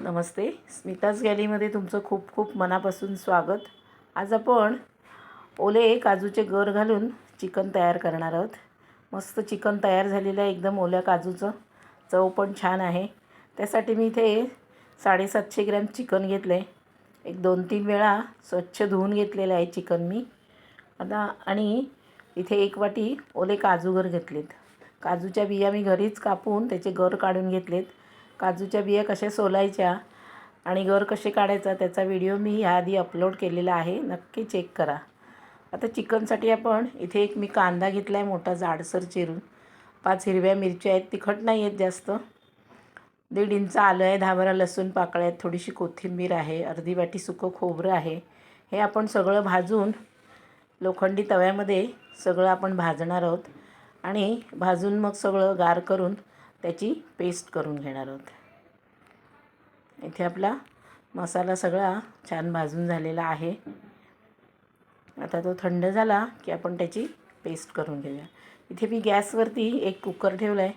नमस्ते. स्मिताज गॅलीमध्ये तुमचं खूप खूप मनापासून स्वागत. आज आपण ओले काजूचे गर घालून चिकन तयार करणार आहोत. मस्त चिकन तयार झालेलं आहे एकदम ओल्या काजूचं. चव पण छान आहे. त्यासाठी मी इथे साडेसातशे ग्रॅम चिकन घेतलं आहे एक दोन तीन वेळा स्वच्छ धुवून घेतलेलं आहे चिकन मी. आता आणि इथे एक वाटी ओले काजू गर घेतलेत. काजूच्या बिया मी घरीच कापून त्याचे गर काढून घेतलेत. काजूच्या बिया कशा सोलायच्या आणि गर कसे काढायचा त्याचा व्हिडिओ मी ह्याआधी अपलोड केलेला आहे. नक्की चेक करा. आता चिकनसाठी आपण इथे एक मी कांदा घेतला आहे मोठा जाडसर चिरून. पाच हिरव्या मिरच्या आहेत तिखट नाही आहेत जास्त. दीड इंच आलं आहे दहा बारा लसूण पाकळ्या आहेत थोडीशी कोथिंबीर आहे अर्धी वाटी सुकं खोबरं आहे. हे आपण सगळं भाजून लोखंडी तव्यामध्ये सगळं आपण भाजणार आहोत. आणि भाजून मग सगळं गार करून त्याची पेस्ट करून घेणार आहोत. इथे आपला मसाला सगळा छान भाजून झालेला आहे. आता तो थंड झाला की आपण त्याची पेस्ट करून घेऊया. इथे मी गॅसवरती एक कुकर ठेवला आहे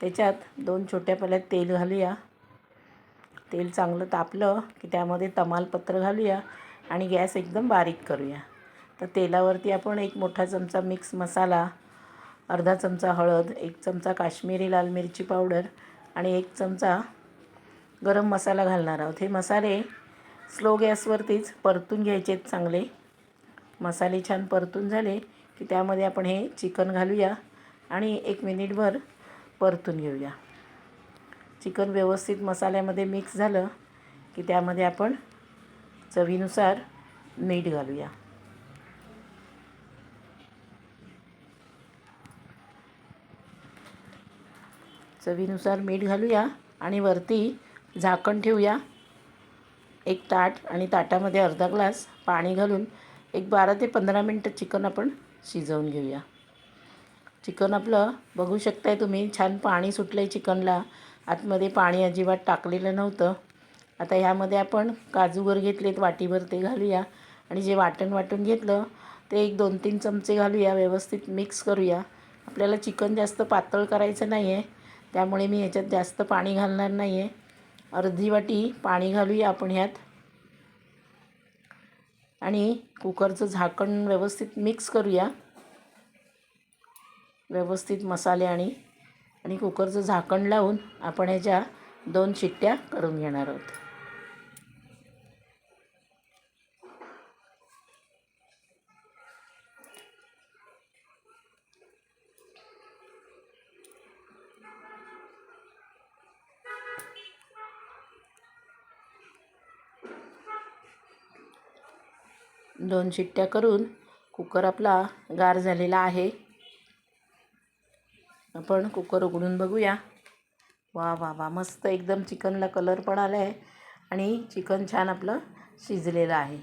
त्याच्यात दोन छोट्या पल्यात तेल घालूया. तेल चांगलं तापलं की त्यामध्ये तमालपत्र घालूया आणि गॅस एकदम बारीक करूया. तर तेलावरती आपण एक मोठा चमचा मिक्स मसाला अर्धा चमचा हळद एक चमचा काश्मीरी लाल मिरची पावडर आणि एक चमचा गरम मसाला घालणार आहोत. हे मसाले स्लो गॅसवरतीच परतून घ्यायचे आहेत चांगले. मसाले छान परतून झाले की त्यामध्ये आपण हे चिकन घालूया आणि एक मिनिटभर परतून घेऊया. चिकन व्यवस्थित मसाल्यामध्ये मिक्स झालं की त्यामध्ये आपण चवीनुसार मीठ घालूया. चवीनुसार मीठ घालूया आणि वरती झाकण ठेवूया. एक ताट आणि ताटामध्ये अर्धा ग्लास पाणी घालून एक बारा ते पंधरा मिनटं चिकन आपण शिजवून घेऊया. चिकन आपलं बघू शकताय तुम्ही छान पाणी सुटलं आहे चिकनला. आतमध्ये पाणी अजिबात टाकलेलं नव्हतं. आता ह्यामध्ये आपण काजूवर घेतलेत वाटीवर ते घालूया. आणि जे वाटण वाटून घेतलं ते एक दोन तीन चमचे घालूया. व्यवस्थित मिक्स करूया. आपल्याला चिकन जास्त पातळ करायचं नाही आहे त्यामुळे मी ह्याच्यात जास्त पाणी घालणार नाही आहे अर्धी वाटी पाणी घालूया आपण ह्यात. आणि कुकरचं झाकण व्यवस्थित मिक्स करूया. व्यवस्थित मसाले आणि आणि कुकरचं झाकण लावून आपण ह्याच्या दोन शिट्ट्या करून घेणार आहोत. दोन शिट्ट्या करून कुकर आपला गार झालेला आहे. आपण कुकर उघडून बघूया. वा वा वा मस्त एकदम चिकनला कलर पण आला आहे आणि चिकन छान आपलं शिजलेलं आहे.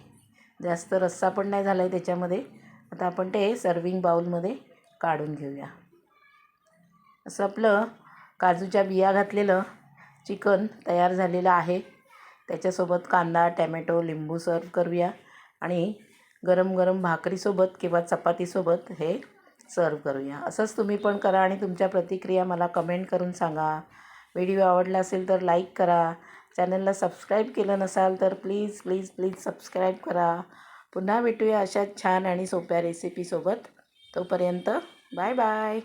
जास्त रस्सा पण नाही झाला आहे त्याच्यामध्ये. आता आपण ते सर्विंग बाऊलमध्ये काढून घेऊया. असं आपलं काजूच्या बिया घातलेलं चिकन तयार झालेलं आहे. त्याच्यासोबत कांदा टॅमॅटो लिंबू सर्व करूया. आणि गरम गरम भाकरीसोबत किंवा चपातीसोबत हे सर्व करूया. असंच तुम्ही पण करा आणि तुमच्या प्रतिक्रिया मला कमेंट करून सांगा. व्हिडिओ आवडला असेल तर लाईक करा. चॅनलला सबस्क्राईब केलं नसाल तर प्लीज प्लीज प्लीज सबस्क्राईब करा. पुन्हा भेटूया अशाच छान आणि सोप्या रेसिपीसोबत तोपर्यंत बाय बाय